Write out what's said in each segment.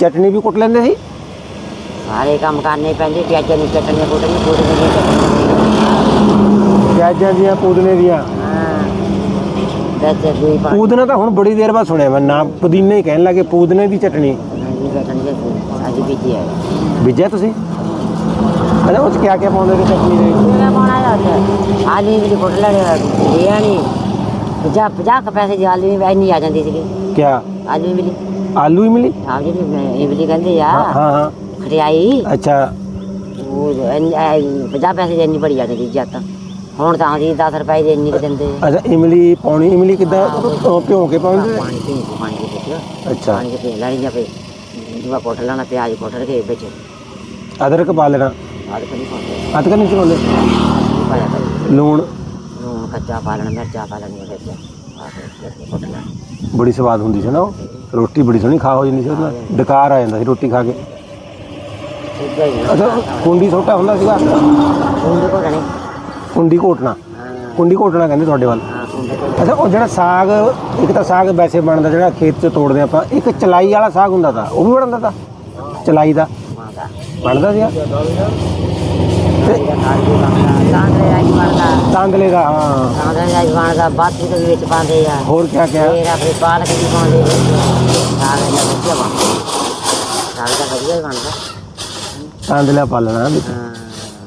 ਚਟਨੀ ਵੀ ਕੁੱਟ ਲੈਂਦੇ ਸੀ? ਸਾਰੇ ਕੰਮ ਕਰਨੇ ਪੈਂਦੇ ਪਿਆਜ਼ਾਂ ਦੀ ਚਟਣੀ ਕੁੱਟਣੀ ਕੁੱਟਣੀ ਦੀ ਚਟਣੀ ਪਿਆਜ਼ਾਂ ਦੀਆਂ ਪੂਦਨੇ ਦੀਆਂ? ਪੂਦਨਾ ਤਾਂ ਹੁਣ ਬੜੀ ਦੇਰ ਬਾਅਦ ਸੁਣਿਆ ਮੈਂ ਨਾ ਪੁਦੀਨੇ ਹੀ ਕਹਿਣ ਲੱਗੇ ਪੂਦਨੇ ਦੀ ਦੇ ਅੱਜ ਬੀਜੀ ਹੈ ਬੀਜਿਆ ਤੁਸੀਂ? ਅਰੇ ਚ ਕਿਆ ਕਿਆ ਪਾਉਂਦੇ ਨੇ ਚਟਨੀ ਦੇ ਮੇਰਾ ਪਾਉਣਾ ਲੱਗਦਾ ਆਲੂ ਵੀ ਕੁੱਟ ਲੈਣੇ ਇਹ ਨਹੀਂ 50 50 ਕੁ ਪੈਸੇ ਦੀ ਆਲੂ ਵੀ ਇੰਨੀ ਆ ਜਾਂਦੀ ਸੀਗੀ। ਕਿਆ? ਆਲੂ ਵੀ ਆਲੂ ਹੀ ਮਿਲੀ ਆਪ ਜੀ ਇਮਲੀ ਕਹਿੰਦੇ ਆ ਹਾਂ ਖੜਿਆਈ ਅੱਛਾ ਉਹ 50 ਪੈਸੇ ਦੀ ਇੰਨੀ ਬੜੀ ਜਾਂਦੀ ਜੱਤ ਹੁਣ ਤਾਂ ਜੀ 10 ਰੁਪਏ ਦੀ ਇੰਨੀ ਕੁ ਦਿੰਦੇ। ਅੱਛਾ ਇਮਲੀ ਪਾਉਣੀ ਇਮਲੀ ਕਿੱਦਾਂ ਉਹ ਭਿਉਂ ਕੇ ਪਾਉਂਦੇ ਪਾਣੀ ਪੀ ਪਾਣੀ ਦੇ ਵਿੱਚ ਅੱਛਾ ਪਾਣੀ ਦੇ ਪੀ ਲੈਣੀ ਜਾਂ ਪਈ ਜਿਵੇਂ ਕੋਟ ਲੈਣਾ ਪਿਆਜ਼ ਕੋਟ ਕੇ ਵਿੱਚ ਅਦਰਕ ਪਾ ਲੈਣਾ ਆਦ ਕਰੀ ਪਾਉਂਦੇ ਅਦਰਕ ਨਹੀਂ ਪਾਇਆ ਕਰੀ ਲੂਣ ਲੂਣ ਕੱਚਾ ਪਾ ਲੈਣਾ ਮਿਰਚਾਂ ਪਾ ਲੈਣੀਆਂ ਵਿੱਚ ਲੈਣਾ ਬੜੀ ਸਵਾਦ ਹੁੰਦੀ ਸੀ ਨਾ ਉਹ। ਰੋਟੀ ਬੜੀ ਸੋਹਣੀ ਖਾ ਹੋ ਜਾਂਦੀ ਸੀ ਉਹਦੇ ਨਾਲ। ਡਕਾਰ ਆ ਜਾਂਦਾ ਸੀ ਰੋਟੀ ਖਾ ਕੇ। ਅੱਛਾ, ਕੁੰਡੀ ਛੋਟਾ ਹੁੰਦਾ ਸੀਗਾ? ਕੁੰਡੇ ਕੋਟ ਨਹੀਂ ਕੁੰਡੀ ਘੋਟਣਾ। ਕੁੰਡੀ ਘੋਟਣਾ ਕਹਿੰਦੇ ਤੁਹਾਡੇ ਵੱਲ। ਅੱਛਾ, ਉਹ ਜਿਹੜਾ ਸਾਗ, ਇੱਕ ਤਾਂ ਸਾਗ ਵੈਸੇ ਬਣਦਾ ਜਿਹੜਾ ਖੇਤ 'ਚ ਤੋੜਦੇ ਆਪਾਂ। ਇੱਕ ਚਲਾਈ ਵਾਲਾ ਸਾਗ ਹੁੰਦਾ ਤਾਂ, ਉਹ ਵੀ ਬਣਦਾ ਤਾਂ? ਚਲਾਈ ਦਾ। ਬਣਦਾ ਸੀਗਾ? ਬਣਦਾ ਤਾਂਦਲੇ ਦਾ ਹਾਂ। ਕਾਂਗਰੇ ਰਾਈ ਬਣਦਾ ਬਾਥੂ ਦੇ ਵਿੱਚ ਪਾਉਂਦੇ ਆ ਹੋਰ ਕਿਆ ਕਿਆ ਫੇਰ ਆਪਣੇ ਪਾਲਕ ਵੀ ਪਾਉਂਦੇ ਵਿੱਚ ਸਾਗ ਦਾ ਵਧੀਆ ਬਣਦਾ ਸਾਗ ਦਾ ਵਧੀਆ ਹੀ। ਬਣਦਾ ਤਾਂਦਲਾ ਪਾ ਲੈਣਾ ਵਿੱਚ ਹਾਂ।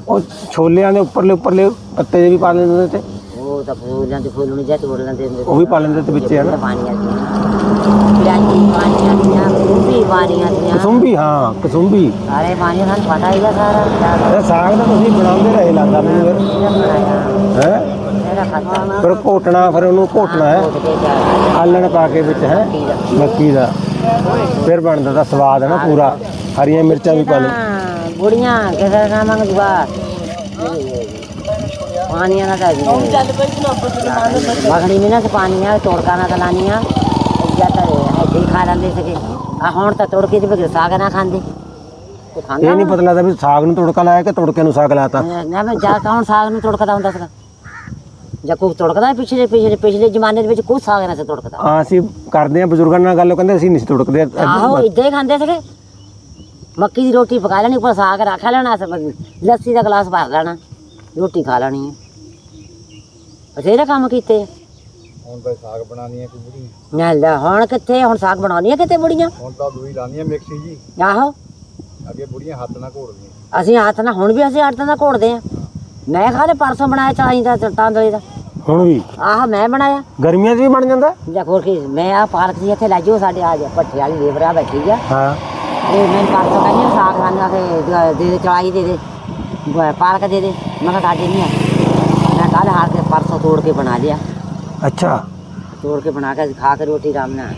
ਉਹ ਛੋਲਿਆਂ ਦੇ ਉੱਪਰਲੇ ਉੱਪਰਲੇ ਪੱਤੇ ਜਿਹੇ ਵੀ ਪਾ ਲੈਂਦੇ ਉਹਦੇ ਤੇ ਉਹ ਤਾਂ ਫੂਲਾਂ ਦੇ ਫੁੱਲ ਨੂੰ ਜਾਂ ਤੋੜ ਲੈਂਦੇ ਹੁੰਦੇ ਉਹ ਵੀ ਪਾ ਲੈਂਦੇ ਤੇ ਵਿੱਚ ਹੈ ਨਾ? ਪਾਣੀ ਆ ਪਿਆਜੀ ਪਾਣੀਆਂ ਦੀਆਂ ਪਾਣੀਆਂ ਦੀਆਂ। ਕਸੁੰਬੀ ਹਾਂ ਕਸੁੰਬੀ। ਸਾਰੇ ਪਾਣੀ ਸਾਨੂੰ ਪਤਾ ਹੀ ਆ ਸਾਰਾ। ਇਹ ਸਾਗ ਤਾਂ ਤੁਸੀਂ ਬਣਾਉਂਦੇ ਰਹੇ ਲੱਗਦਾ ਮੈਨੂੰ ਫਿਰ। ਹੈ? ਇਹਦਾ ਖਾਤਾ। ਫਿਰ ਘੋਟਣਾ ਫਿਰ ਉਹਨੂੰ ਘੋਟਣਾ ਹੈ? ਆਲਣ ਪਾ ਕੇ ਵਿੱਚ ਹੈ? ਮੱਕੀ ਦਾ। ਫਿਰ ਬਣਦਾ ਤਾਂ ਸਵਾਦ ਹੈ ਨਾ ਪੂਰਾ। ਹਰੀਆਂ ਮਿਰਚਾਂ ਵੀ ਪਾ ਲੈ ਹਾਂ, ਬੁੜੀਆਂ ਕਿਸੇ ਦਾ ਮੰਗਦੂਆ ਪਾਣੀਆਂ ਨਾ ਤਾਂ ਮਗਣੀ ਨੇ ਨਾ ਪਾਣੀਆਂ ਤੋੜਕਾ ਨਾ ਤਲਾਨੀਆਂ ਜ਼ਿਆਦਾ ਹੈ ਜੀ ਖਾ ਲੈਂਦੇ ਸੀਗੇ। ਆ ਹੁਣ ਤਾਂ ਤੋੜ ਕੇ ਬਗਰ ਸਾਗ ਨਾ ਖਾਂਦੇ। ਤੇ ਇਹ ਨਹੀਂ ਪਤਾ ਲੱਗਦਾ ਵੀ ਸਾਗ ਨੂੰ ਤੜਕਾ ਲਾਇਆ ਕਿ ਤੜਕੇ ਨੂੰ ਸਾਗ ਲਾਤਾ। ਨਾ ਮੈਂ ਜਾ ਕੌਣ ਸਾਗ ਨੂੰ ਤੋੜਕਦਾ ਹੁੰਦਾ ਸੀਗਾ? ਜਾਂ ਕੋਈ ਤੋੜਕਦਾ ਪਿਛਲੇ ਪਿਛਲੇ ਪਿਛਲੇ ਜ਼ਮਾਨੇ ਦੇ ਵਿੱਚ ਕੋਈ ਸਾਗ ਨਾ ਸੀ ਤੋੜਕਦਾ। ਆ ਅਸੀਂ ਕਰਦੇ ਆ ਬਜ਼ੁਰਗਾਂ ਨਾਲ ਗੱਲ ਕਹਿੰਦੇ ਅਸੀਂ ਨਹੀਂ ਸੀ ਤੜਕਦੇ। ਆਹੋ ਇਦਾਂ ਹੀ ਖਾਂਦੇ ਸੀਗੇ। ਮੱਕੀ ਦੀ ਰੋਟੀ ਪਕਾ ਲੈਣੀ ਉੱਪਰ ਸਾਗ ਰੱਖ ਲੈਣਾ ਸ- ਲੱਸੀ ਦਾ ਗਲਾਸ ਭਰ ਲੈਣਾ। ਰੋਟੀ ਖਾ ਲੈਣੀ ਹੈ ਬਥੇਰੇ ਕੰਮ ਕੀਤੇ ਆ। ਹੁਣ ਤਾਂ ਸਾਗ ਬਣਾਉਣੀ ਹੈ ਕੋਈ ਬੁੜੀ। ਨਾ ਲੈ ਹੁਣ ਕਿੱਥੇ ਹੁਣ ਸਾਗ ਬਣਾਉਣੀ ਆ ਕਿਤੇ ਬੁੜੀਆਂ? ਹੁਣ ਤਾਂ ਦੂਈ ਲਾਉਣੀ ਹੈ ਮਿਕਸੀ ਜੀ। ਆਹੋ। ਅੱਗੇ ਬੁੜੀਆਂ ਹੱਥ ਨਾਲ ਘੋੜਦੀਆਂ। ਅਸੀਂ ਹੱਥ ਨਾਲ ਹੁਣ ਵੀ ਅਸੀਂ ਆਟੇ ਦਾ ਘੋੜਦੇ ਆ। ਮੈਂ ਖਾਲੇ ਪਰਸੋਂ ਬਣਾਇਆ ਚਾਹੀ ਦਾ ਤਾਂਦਲੇ ਦਾ। ਹੁਣ ਵੀ? ਆਹ ਮੈਂ ਬਣਾਇਆ। ਗਰਮੀਆਂ 'ਚ ਵੀ ਬਣ ਜਾਂਦਾ? ਜਾਂ ਹੋਰ ਕੀ ਮੈਂ ਆ ਪਾਲਕ ਦੀ ਇੱਥੇ ਲੈ ਜਾਓ ਸਾਡੇ ਆ ਜਾ ਭੱਠੇ ਵਾਲੀ ਲੇਬਰ ਆ ਬੈਠੀ ਆ। ਹਾਂ। ਇਹ ਮੈਂ ਪਰਸੋਂ ਕਹਿੰਦੀ ਹਾਂ ਸਾਗ ਖਾਣਾ ਤੇ ਦ- ਦੇ ਦੇ ਚੜਾਈ ਦੇ ਦੇ ਬ- ਪਾਲਕ ਦੇ ਦੇ। ਮੈਂ ਕਿਹਾ ਸਾਡੇ ਨਹੀਂ ਆ। ਕੱਲ ਹਾਰ ਕੇ ਪਰਸੋਂ ਤੋੜ ਕੇ ਬਣਾ ਲਿਆ ਅੱਛਾ ਤੋੜ ਕੇ ਬਣਾ ਕੇ ਅਸੀਂ ਖਾ ਕੇ ਰੋਟੀ ਆਰਾਮ ਨਾਲ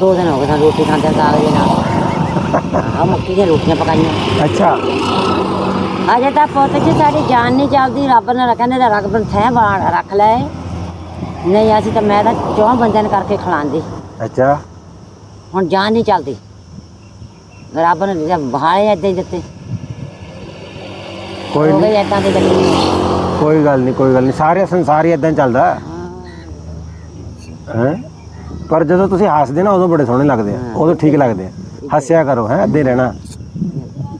ਦੋ ਦਿਨ ਹੋ ਗਏ ਸਾਨੂੰ ਰੋਟੀ ਖਾਂਦੇ ਸਾਗ ਦੇ ਨਾਲ ਆ ਮੱਕੀ ਦੀਆਂ ਰੋਟੀਆਂ ਪਕਾਈਆਂ ਅੱਛਾ ਅਜੇ ਤਾਂ ਪੁੱਤ ਜੀ ਸਾਡੀ ਜਾਨ ਨਹੀਂ ਚੱਲਦੀ ਰੱਬ ਨੇ ਕਹਿੰਦੇ ਤਾਂ ਰੱਬ ਨੇ ਥੈਂ ਬਾਣ ਰੱਖ ਲੈ ਨਹੀਂ ਅਸੀਂ ਤਾਂ ਮੈਂ ਤਾਂ ਚੌਂ ਬੰਦਿਆਂ ਨੂੰ ਕਰਕੇ ਖਿਲਾਉਂਦੀ ਅੱਛਾ ਹੁਣ ਜਾਨ ਨਹੀਂ ਚੱਲਦੀ ਜੇ ਕੋਈ ਗੱਲ ਨਹੀਂ ਕੋਈ ਗੱਲ ਨਹੀਂ ਸਾਰੇ ਸੰਸਾਰ ਹੀ ਇਦਾਂ ਚੱਲਦਾ। ਹੈ। ਪਰ ਜਦੋਂ ਤੁਸੀਂ ਹੱਸਦੇ ਨਾ ਉਦੋਂ ਬੜੇ ਸੋਹਣੇ ਲੱਗਦੇ ਆ। ਉਦੋਂ ਠੀਕ ਲੱਗਦੇ ਆ। ਹੱਸਿਆ ਕਰੋ ਹੈ ਅੱਧੇ ਰਹਿਣਾ।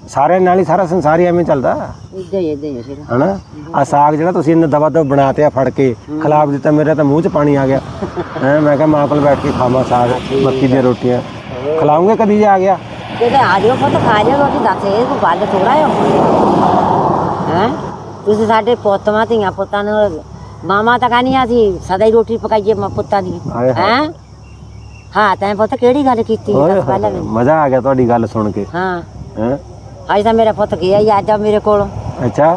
ਸਾਰਿਆਂ ਨਾਲ ਹੀ ਸਾਰਾ ਸੰਸਾਰ ਹੀ ਐਵੇਂ ਚੱਲਦਾ। ਇਦਾਂ ਹੀ ਇਦਾਂ ਹੀ ਆ ਹਨਾ? ਆ ਸਾਗ ਜਿਹੜਾ ਤੁਸੀਂ ਇਹਨੇ ਦਵਾ ਦਵ ਬਣਾਤੇ ਆ ਫੜ ਕੇ ਖਿਲਾਫ ਦਿੱਤਾ ਮੇਰੇ ਤਾਂ ਮੂੰਹ 'ਚ ਪਾਣੀ ਆ ਗਿਆ। ਹੈ ਮੈਂ ਕਿਹਾ ਮਾਂ ਕੋਲ ਬੈਠ ਕੇ ਖਾਵਾਂ ਸਾਗ ਮੱਕੀ ਦੀਆਂ ਰੋਟੀਆਂ। ਖਿਲਾਉਂਗੇ ਕਦੀ ਜੇ ਆ ਗਿਆ? ਕਿਤੇ ਆ ਜਾਓ ਪੁੱਤ ਖਾ ਜਾਓ ਰੋਟੀ ਦੱਸ ਇਹ ਕੋਈ ਗੱਲ ਥੋੜਾ ਹੈ ਤੁਸੀਂ ਸਾਡੇ ਪੁੱਤਾਂ ਧੀਆਂ ਪੁੱਤਾਂ ਨੂੰ ਮਾਮਾ ਤਾਂ ਕਹਿੰਦੀਆਂ ਸੀ ਸਦਾ ਹੀ ਰੋਟੀ ਪਕਾਈਏ ਮਾਂ ਪੁੱਤਾਂ ਦੀ। ਹਾਏ ਹਾਏ। ਹੈ? ਹਾਂ ਤੈਂ ਪੁੱਤ ਕਿਹੜੀ ਗੱਲ ਕੀਤੀ? ਓਏ ਦੱਸ ਪਹਿਲਾਂ ਮੈਨੂੰ। ਮਜ਼ਾ ਆ ਗਿਆ ਤੁਹਾਡੀ ਗੱਲ ਸੁਣ ਕੇ। ਹਾਂ। ਹੈ? ਅੱਜ ਤਾਂ ਮੇਰਾ ਪੁੱਤ ਗਿਆ ਹੀ ਅੱਜ ਆ ਮੇਰੇ ਕੋਲ। ਅੱਛਾ।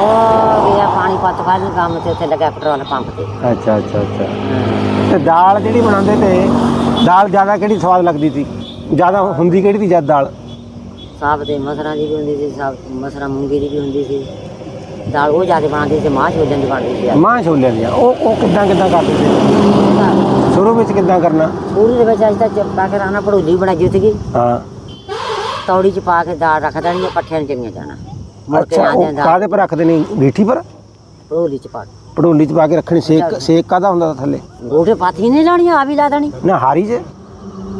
ਉਹ ਗਿਆ ਪਾਣੀ ਪੱਤ ਵਾਲੀ ਕੰਮ ਤੇ ਉੱਥੇ ਲੱਗਾ ਪੈਟਰੋਲ ਪੰਪ ਤੇ। ਅੱਛਾ ਅੱਛਾ ਅੱਛਾ। ਤੇ ਦਾਲ ਜਿਹੜੀ ਬਣਾਉਂਦੇ ਤੇ ਦਾਲ ਜ਼ਿਆਦਾ ਕਿਹੜੀ ਸਵਾਦ ਲੱਗਦੀ ਸੀ? ਜ਼ਿਆਦਾ ਹੁੰਦੀ ਕਿਹੜੀ ਸੀ ਜਦ ਦਾਲ? ਸਾਬ ਦੇ ਮਸਰਾਂ ਦੀ ਵੀ ਹੁੰਦੀ ਸੀ ਸਾਬ ਮਸਰਾਂ ਮੂੰਗੀ ਦੀ ਵੀ ਹੁੰਦੀ ਸੀ। ਦਾਲ ਉਹ ਜ਼ਿਆਦਾ ਬਣਦੀ ਸੀ ਮਾਂ ਛੋਲਿਆਂ ਦੀ ਬਣਦੀ ਸੀ ਮਾਂ ਛੋਲਿਆਂ ਦੀਆਂ ਉਹ ਉਹ ਕਿੱਦਾਂ ਕਿੱਦਾਂ ਕਰਦੇ ਸੀ? ਸ਼ੁਰੂ ਵਿੱਚ ਕਿੱਦਾਂ ਕਰਨਾ? ਪੂਰੀ ਦੇ ਵਿੱਚ ਅੱਜ ਤੱਕ ਪਾ ਕੇ ਰਾਣਾ ਪੜੂਲੀ ਬਣਾਈ ਸੀਗੀ। ਹਾਂ। ਤੌੜੀ ਚ ਪਾ ਕੇ ਦਾਲ ਰੱਖ ਦੇਣੀ ਆ, ਪੱਠਿਆਂ ਨੂੰ ਚੰਗੀਆਂ ਜਾਣਾ। ਮੁੜ ਕੇ ਅੱਛਾ ਆਂਦੇ ਉਹ ਦਾਲ। ਕਾਦੇ ਪਰ ਰੱਖਦੇ ਨੇ? ਗੀਠੀ ਪਰ? ਪੜੂਲੀ ਚ ਪਾ ਕੇ। ਪੜੋਲੀ ਚ ਪਾ ਕੇ ਰੱਖਣੀ। ਸੇਕ ਸੇਕ ਕਾਦਾ ਹੁੰਦਾ ਤਾ ਥੱਲੇ? ਗੋਠੇ ਪਾਥੀ ਨਹੀਂ ਲਾਉਣੀ ਆ ਵੀ ਲਾ ਦੇਣੀ। ਨਾ ਹਾਰੀ ਚ?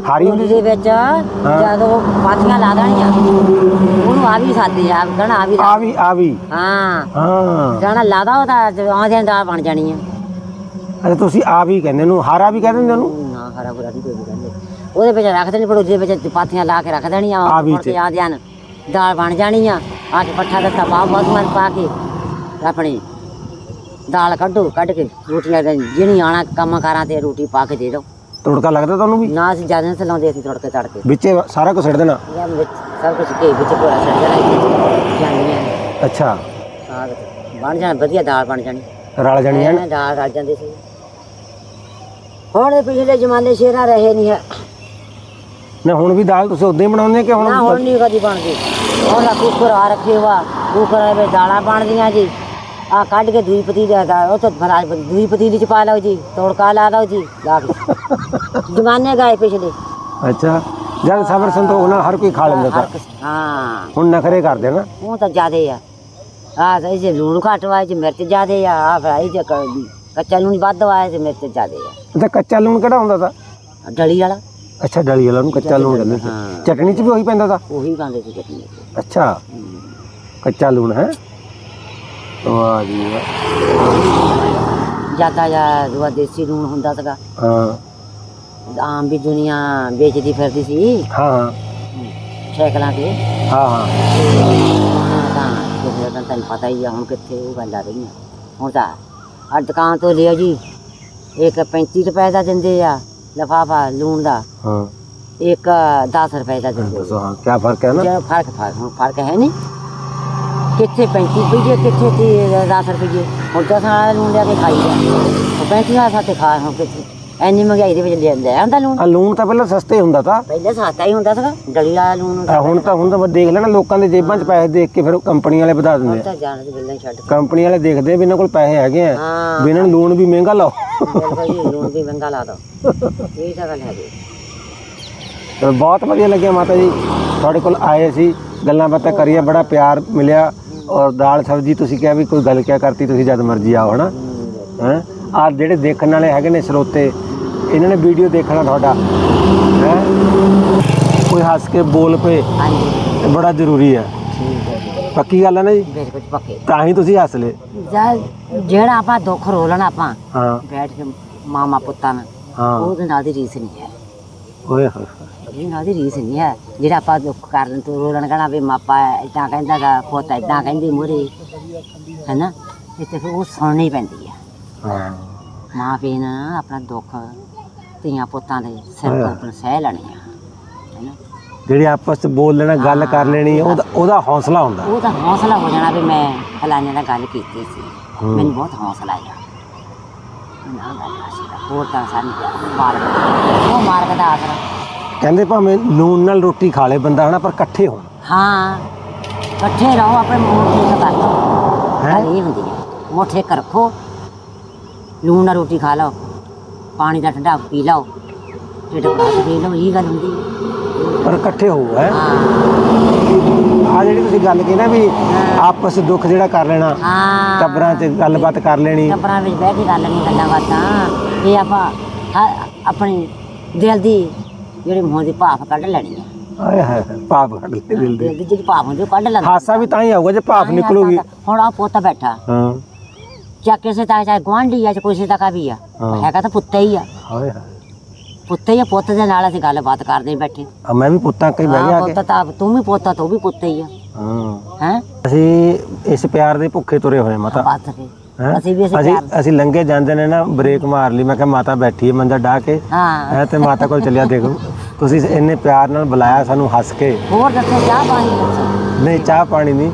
ਹਾਰੀ ਹੁੰਦੀ ਦੇ ਵਿੱਚ ਜਦੋਂ ਪਾਥੀਆਂ ਲਾ ਦੇਣੀਆਂ। ਉਹਨੂੰ ਆ ਵੀ ਸਾਦੇ ਆ ਕਹਣਾ ਆ ਵੀ ਆ ਵੀ ਆ ਵੀ। ਹਾਂ। ਹਾਂ। ਕਹਣਾ ਲਾਦਾ ਉਹਦਾ ਆਂਦੇ ਦਾਲ ਬਣ ਜਾਣੀ ਆ। ਅੱਛਾ ਤੁਸੀਂ ਆ ਵੀ ਕਹਿੰਦੇ ਨੂੰ ਹਾਰਾ ਵੀ ਕਹਿੰਦੇ ਨੇ ਨਾ ਹਰਾ ਬੁਰਾ ਨਹੀਂ ਕੋਈ ਕਹਿੰਦੇ। ਉਹਦੇ ਵਿੱਚ ਰੱਖ ਦੇਣੀ ਪਰ ਉਹਦੇ ਵਿੱਚ ਪਾਥੀਆਂ ਲਾ ਕੇ ਰੱਖ ਦੇਣੀਆਂ ਆ ਵੀ। ਆ ਜਾਣ ਦਾਲ ਬਣ ਜਾਣੀ ਆ ਆ ਕੇ ਪੱਠਾ ਦਿੱਤਾ ਪਾ ਬਹੁਤ ਮਨ ਪਾ ਕੇ ਆਪਣੀ ਦਾਲ ਕੱਢੋ ਕੱਢ ਕੇ ਰੋਟੀਆਂ ਦੇ ਜਿਹਨੀ ਆਣਾ ਕੰਮ ਕਾਰਾਂ ਤੇ ਰੋਟੀ ਪਾ ਕੇ ਦੇ ਦਿਓ। ਤੜਕਾ ਲੱਗਦਾ ਤੁਹਾਨੂੰ ਵੀ? ਨਾ ਅਸੀਂ ਜ਼ਿਆਦਾ ਨਹੀਂ ਲਾਉਂਦੇ ਅਸੀਂ ਤੜਕੇ ਤੜਕੇ। ਵਿੱਚੇ ਸਾਰਾ ਕੁਝ ਛੱਡ ਦੇਣਾ? ਜਾਂ ਵਿੱਚ ਸਭ ਕੁਝ ਕੇ ਵਿੱਚ ਪੂਰਾ ਛੱਡ ਦੇਣਾ ਜਾਂਦੀਆਂ ਅੱਛਾ। ਸਾਗ ਬਣ ਜਾਣ ਵਧੀਆ ਦਾਲ ਬਣ ਜਾਣੀ। ਰਲ ਜਾਣੀ ਹੈ ਨਾ? ਐਨ ਦਾਲ ਰਲ ਜਾਂਦੀ ਸੀ। ਹੁਣ ਦੇ ਪਿਛਲੇ ਜ਼ਮਾਨੇ ਸ਼ੇਰਾ ਰਹੇ ਨਹੀਂ ਹੈ। ਨਾ ਹੁਣ ਵੀ ਦਾਲ ਤੁਸੀਂ ਉਦਾਂ ਹੀ ਬਣਾਉਂਦੇ ਕਿ ਨਾ ਹੁਣ ਹੁਣ ਨਹੀਂ ਕਦੀ ਬਣਦੀ। ਹੁਣ ਆ ਕੁੱਕਰ ਆ ਰੱਖੇ ਵਾ। ਕੁੱਕਰ ਵਿੱਚ ਦਾਲਾਂ ਬਣਦੀਆਂ ਜੀ। ਆ ਕੱਢ ਕੇ ਦੂਈ ਪਤੀ ਦਾ ਉਹ ਤਾਂ ਫਰਾਜ ਦੂਈ ਪਤੀਲੀ ਚ ਪਾ ਲਓ ਜੀ ਤੜਕਾ ਲਾ ਦਿਓ ਜੀ ਲਾ ਕੇ। ਜ਼ਮਾਨੇ ਗਏ ਪਿਛਲੇ। ਅੱਛਾ ਜਦ ਸਬਰ ਸੰਤੋਖ ਨਾਲ ਹਰ ਕੋਈ ਖਾ ਲੈਂਦਾ ਤਾਂ। ਹਾਂ। ਹੁਣ ਨਖਰੇ ਕਰਦੇ ਨਾ। ਉਹ ਤਾਂ ਜ਼ਿਆਦੇ ਆ। ਆ ਇਹ ਜੇ ਲੂਣ ਘੱਟ ਚ ਮਿਰਚ ਜ਼ਿਆਦੇ ਆ ਆ ਫਰਾਈ ਜੇ ਕੱਚਾ ਲੂਣ ਵੱਧ ਵਾ ਇਹ ਚ ਮਿਰਚ ਜ਼ਿਆਦੇ ਆ। ਅੱਛਾ ਕੱਚਾ ਲੂਣ ਕਿਹੜਾ ਹੁੰਦਾ ਤਾਂ? ਡਲੀ ਵਾਲਾ। ਅੱਛਾ ਡਲੀ ਵਾਲਾ ਨੂੰ ਕੱਚਾ ਲੂਣ ਕਹਿੰਦੇ ਸੀ। ਚਟਣੀ 'ਚ ਵੀ ਉਹੀ ਪੈਂਦਾ ਤਾਂ? ਉਹੀ ਪਾਉਂਦੇ ਸੀ ਚਟਨੀ ਚ। ਅੱਛਾ। ਕੱਚਾ ਲੂਣ ਹੈ? ਵਾਹ ਜੀ ਵਾਹ ਜ਼ਿਆਦਾ ਜਾਂ ਦੂਆ ਦੇਸੀ ਲੂਣ ਹੁੰਦਾ ਸੀਗਾ। ਹਾਂ। ਆਮ ਵੀ ਦੁਨੀਆ ਵੇਚਦੀ ਫਿਰਦੀ ਸੀ। ਹਾਂ। ਹਾਂ ਸਾਈਕਲਾਂ ਤੇ। ਹਾਂ ਹਾਂ। ਹੁਣ ਤਾਂ ਕਿਸੇ ਦਾ ਤੈਨੂੰ ਪਤਾ ਹੀ ਆ ਹੁਣ ਕਿੱਥੇ ਉਹ ਗੱਲ ਆ ਰਹੀ ਆ। ਹੁਣ ਤਾਂ ਆ ਦੁਕਾਨ ਤੋਂ ਲਿਆ ਜੀ। ਇੱਕ 35 ਰੁਪਏ ਦਾ ਦਿੰਦੇ ਆ ਲਫਾਫਾ ਲੂਣ ਦਾ। ਹਾਂ। ਇੱਕ 10 ਰੁਪਏ ਦਾ ਦਿੰਦੇ ਦੱਸੋ ਹਾਂ ਕੀ ਫ਼ਰਕ ਹੈ ਨਾ? ਜਿਹੜਾ ਫ਼ਰਕ ਫ਼ਰਕ ਹੁਣ ਫ਼ਰਕ ਹੈ ਨਹੀਂ। ਕਿੱਥੇ 35 ਰੁਪਏ ਕਿੱਥੇ ਤੀ 10 ਰੁਪਏ ਹੁਣ ਤਾਂ ਸਾਰਾ ਲੂਣ ਲਿਆ ਕੇ ਖਾਈ ਜਾ ਉਹ 35 ਦਾ ਸਾਥੇ ਖਾ ਹੁਣ ਕਿੱਥੇ ਐਨੀ ਮਹਿੰਗਾਈ ਦੇ ਵਿੱਚ ਲੈ ਲੈ ਆਂਦਾ ਲੂਣ? ਆ ਲੂਣ ਤਾਂ ਪਹਿਲਾਂ ਸਸਤੇ ਹੁੰਦਾ ਤਾਂ। ਪਹਿਲੇ ਸਸਤਾ ਹੀ ਹੁੰਦਾ ਸੀਗਾ ਡਲੀ ਵਾਲਾ ਲੂਣ ਆ ਹੁਣ ਤਾਂ ਹੁਣ ਤਾਂ ਦੇਖ ਲੈਣਾ ਲੋਕਾਂ ਦੇ ਜੇਬਾਂ 'ਚ ਪੈਸੇ ਦੇਖ ਕੇ ਫਿਰ ਕੰਪਨੀ ਵਾਲੇ ਵਧਾ ਦਿੰਦੇ ਆ। ਤਾਂ ਜਾਣ ਦੇ ਬਿੱਲਾਂ ਹੀ ਛੱਡ ਕੰਪਨੀ ਵਾਲੇ ਦੇਖਦੇ ਆ ਵੀ ਇਹਨਾਂ ਕੋਲ ਪੈਸੇ ਹੈਗੇ ਆ। ਹਾਂ। ਵੀ ਇਹਨਾਂ ਨੂੰ ਲੂਣ ਵੀ ਮਹਿੰਗਾ ਲਾਓ। ਬਿਲਕੁਲ ਜੀ ਲੂਣ ਵੀ ਮਹਿੰਗਾ ਲਾ ਦੋ। ਇਹ ਤਾਂ ਗੱਲ ਹੈ ਜੀ ਚਲੋ ਬਹੁਤ ਵਧੀਆ ਲੱਗਿਆ ਮਾਤਾ ਜੀ। ਤੁਹਾਡੇ ਕੋਲ ਆਏ ਸੀ ਗੱਲਾਂ ਬਾਤਾਂ ਕਰੀਆਂ ਬੜਾ ਪਿਆਰ ਮਿਲਿਆ। ਔਰ ਦਾਲ ਸਬਜੀ ਤੁਸੀਂ ਕਿਹਾ ਵੀ ਕੋਈ ਗੱਲ ਕਿਆ ਕਰਤੀ ਤੁਸੀਂ ਜਦ ਮਰਜ਼ੀ ਆਓ ਹਨਾ? ਹੈ? ਆ ਜਿਹੜੇ ਦੇਖਣ ਵਾਲੇ ਹੈਗੇ ਨੇ ਸਰੋਤੇ ਇਹਨਾਂ ਨੇ ਵੀਡੀਓ ਦੇਖਣਾ ਤੁਹਾਡਾ ਹੈ? ਕੋਈ ਹੱਸ ਕੇ ਬੋਲ ਪਏ ਹਾਂਜੀ। ਇਹ ਬੜਾ ਜ਼ਰੂਰੀ ਹੈ। ਪੱਕੀ ਗੱਲ ਹੈ ਨਾ ਜੀ? ਬਿਲਕੁਲ ਪੱਕੇ। ਤਾਂ ਹੀ ਤੁਸੀਂ ਹੱਸ ਲਏ। ਜਾਂ- ਜਿਹੜਾ ਆਪਾਂ ਦੁੱਖ ਰੋਲਣਾ ਆਪਾਂ ਹਾਂ। ਬੈਠ ਕੇ ਮਾਮਾ ਪੁੱਤਾਂ ਨਾਲ ਹਾਂ। ਉਹਦੇ ਨਾਲ ਦੀ ਰੀਸ ਨਹੀਂ ਹੈ। ਓਏ ਹੋਏ। ਇਹ ਰੀਸ ਨਹੀਂ ਹੈ। ਜਿਹੜਾ ਆਪਾਂ ਦੁੱਖ ਕਰਨ ਤੋਂ ਰੋਲਣ ਕਹਣਾ ਵੀ ਮਾਪਾ ਇਦਾਂ ਕਹਿੰਦਾ ਗਾ ਪੁੱਤ ਇਦਾਂ ਕਹਿੰਦੀ ਮੂਹਰੇ ਹੈਨਾ? ਇੱਥੇ ਫਿਰ ਉਹ ਸੁਣਨੀ ਪੈਂਦੀ ਹੈ ਹਾਂ। ਮਾਂ ਪਿਓ ਨੇ ਆਪਣਾ ਦੁੱਖ ਧੀਆਂ ਪੁੱਤਾਂ ਦੇ ਸਿਰ ਤੋਂ ਆਪਣਾ ਸਹਿ ਲੈਣੇ ਆ ਹੈਨਾ? ਜਿਹੜੇ ਆਪਸ ਚ ਬੋਲ ਲੈਣਾ ਗੱਲ ਕਰ ਲੈਣੀ ਉਹਦਾ ਉਹਦਾ ਹੌਸਲਾ ਹੁੰਦਾ। ਉਹ ਤਾਂ ਹੌਸਲਾ ਹੋ ਜਾਣਾ ਵੀ ਮੈਂ ਫਲਾਣੇ ਨਾਲ ਗੱਲ ਕੀਤੀ ਸੀ। ਹੂੰ। ਮੈਨੂੰ ਬਹੁਤ ਹੌਸਲਾ ਆਇਆ। ਹੋਰ ਤਾਂ ਸਾਨੂੰ ਮਾਰਗ ਉਹ ਮਾਰਗ ਦਾ ਆਸਰਾ ਕਹਿੰਦੇ ਭਾਵੇਂ ਲੂਣ ਨਾਲ ਰੋਟੀ ਖਾ ਲੇ ਬੰਦਾ ਹਨਾ ਪਰ ਇਕੱਠੇ ਹੋਣ। ਹਾਂ ਇਕੱਠੇ ਰਹੋ ਆਪਣੇ ਮੋਠੇ ਕਰ ਹੈਂ? ਇਹ ਹੁੰਦੀ ਹੈ ਮੋਠੇ ਕਰ ਰੱਖੋ ਲੂਣ ਨਾਲ ਰੋਟੀ ਖਾ ਲਓ ਪਾਣੀ ਦਾ ਠੰਡਾ ਪੀ ਲਓ ਢਿੱਡ ਕੇ ਪੀ ਲਓ ਇਹ ਗੱਲ ਹੁੰਦੀ ਹੈ। ਪਰ ਇਕੱਠੇ ਹੋ ਹੈ? ਹਾਂ। ਆ ਜਿਹੜੀ ਤੁਸੀਂ ਗੱਲ ਕਹੀ ਨਾ ਵੀ ਆਪਸ ਦੁੱਖ ਜਿਹੜਾ ਕਰ ਲੈਣਾ ਹਾਂ। ਟੱਬਰਾਂ 'ਚ ਗੱਲਬਾਤ ਕਰ ਲੈਣੀ। ਟੱਬਰਾਂ ਵਿੱਚ ਬਹਿ ਕੇ ਕਰ ਲੈਣੀ ਗੱਲਾਂ ਬਾਤਾਂ। ਇਹ ਆਪਾਂ ਹ- ਆਪਣੀ ਦਿਲ ਦੀ ਜਿਹੜੀ ਮੂੰਹ ਦੀ ਭਾਫ ਕੱਢ ਲੈਣੀ ਹੈ ਆਏ ਹਾਏ ਹਾਏ, ਪਾਪ ਕੱਢ ਲੈ ਦਿਲ ਦੇ। ਦਿਲ ਦੀ ਜਿਹੜੀ ਭਾਫ ਹੁੰਦੀ ਉਹ ਕੱਢ ਲੈਂਦਾ। ਹਾਸਾ ਵੀ ਤਾਂ ਹੀ ਆਊਗਾ ਜੇ ਭਾਪ ਨਿਕਲੂਗੀ। ਹੁਣ ਆ ਪੁੱਤ ਬੈਠਾ। ਹਾਂ। ਚਾ ਕਿਸੇ ਦਾ ਚਾਹੇ ਗੁਆਂਢੀ ਆ ਚਾਹੇ ਕਿਸੇ ਦਾ ਕਾ ਵੀ ਆ। ਹਾਂ। ਹੈਗਾ ਤਾਂ ਪੁੱਤ ਹੀ ਆ। ਹਾਏ ਹਾਏ। ਪੁੱਤ ਹੀ ਆ ਪੁੱਤ ਦੇ ਨਾਲ ਅਸੀਂ ਗੱਲਬਾਤ ਕਰਦੇ ਬੈਠੇ। ਆ ਮੈਂ ਵੀ ਪੁੱਤਾਂ ਕਈ ਬਹਿ ਗਿਆ ਹਾਂ ਆ ਕੇ ਪੁੱਤ ਤਾਂ ਤੂੰ ਵੀ ਪੁੱਤ ਆ ਤੂੰ ਵੀ ਪੁੱਤ ਹੀ ਆ। ਹਾਂ। ਹੈ? ਅਸੀਂ ਇਸ ਪਿਆਰ ਦੇ ਭੁੱਖੇ ਤੁਰੇ ਹੋਏ ਮਾਤਾ। ਬਾਤ ਹੈਂ? ਅਸੀਂ ਵੀ ਅਸੀਂ ਅਸੀਂ ਪਿਆਰ ਅਸੀਂ ਲੰਘੇ ਜਾਂਦੇ ਨੇ ਨਾ ਬ੍ਰੇਕ ਮਾਰ ਲਈ। ਮੈਂ ਕਿਹਾ ਮਾਤਾ ਬੈਠੀ ਹੈ ਮੰਜਾ ਢਾ ਕੇ। ਹਾਂ। ਤੇ ਮਾਤਾ ਕੋਲ ਚੱਲਿਆ ਦੇਖੋ। ਤੁਸੀਂ ਇੰਨੇ ਪਿਆਰ ਨਾਲ ਬੁਲਾਇਆ ਸਾਨੂੰ ਹੱਸ ਕੇ। ਹੋਰ ਦੱਸੋ ਚਾਹ ਪਾਣੀ ਦੱਸੋ ਨਹੀਂ ਚਾਹ ਪਾਣੀ ਨਹੀਂ।